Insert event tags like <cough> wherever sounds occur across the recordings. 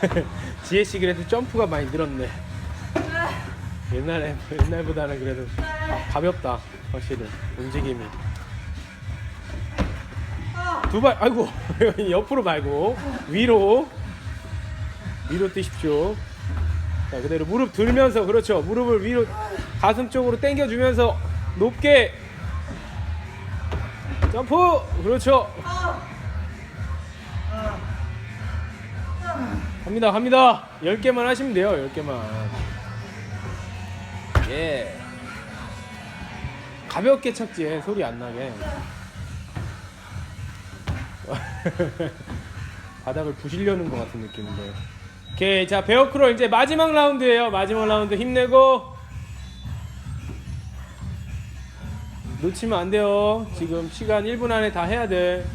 <laughs> 씨 그래도 점프가 많이 늘었네. 옛날에 옛날보다는 그래도 가볍다 확실히. 움직임이. 두 발 아이고 <laughs> 옆으로 말고. 위로. 위로 뛰십시오. 자 그대로 무릎 들면서 그렇죠. 무릎을 위로 가슴 쪽으로 당겨주면서 높게. 점프! 그렇죠 갑니다 갑니다. 10개만 하시면 돼요 10개만. 예. 가볍게 착지해 소리 안 나게. <laughs> 바닥을 부시려는 것 같은 느낌인데. 오케이 자 베어크롤. 이제 마지막 라운드예요. 마지막 라운드 힘내고. 놓치면 안 돼요. 지금 시간 1분 안에 다 해야 돼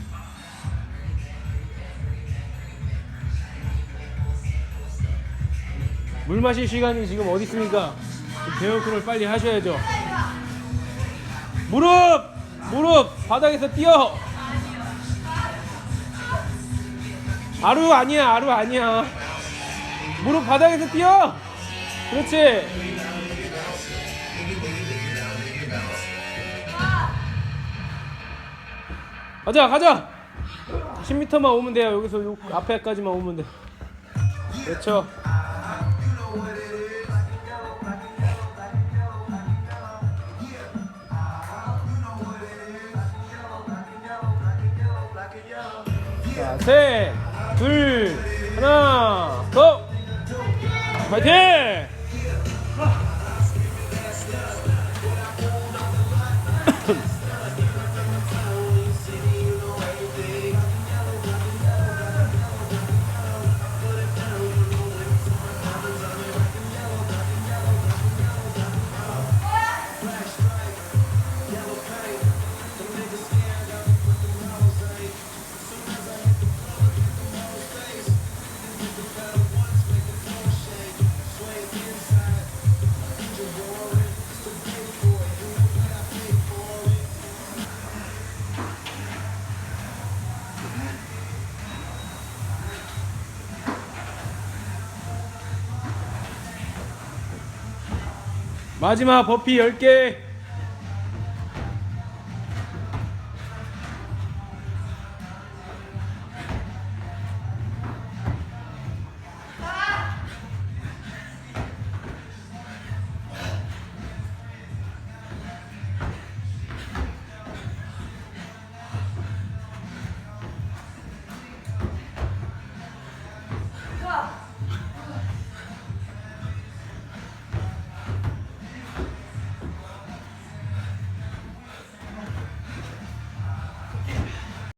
물 마실 시간이 지금 어디 있습니까? 베어크롤 빨리 하셔야죠. 무릎! 무릎! 바닥에서 뛰어! 아루 아니야, 아루 아니야. 무릎 바닥에서 뛰어! 그렇지! 가자, 가자! 10m만 오면 돼요. 여기서 요 앞에까지만 오면 돼. 그렇죠. 자, 셋, 둘, 하나, 고! 파이팅! <laughs> 마지막 버피 10개.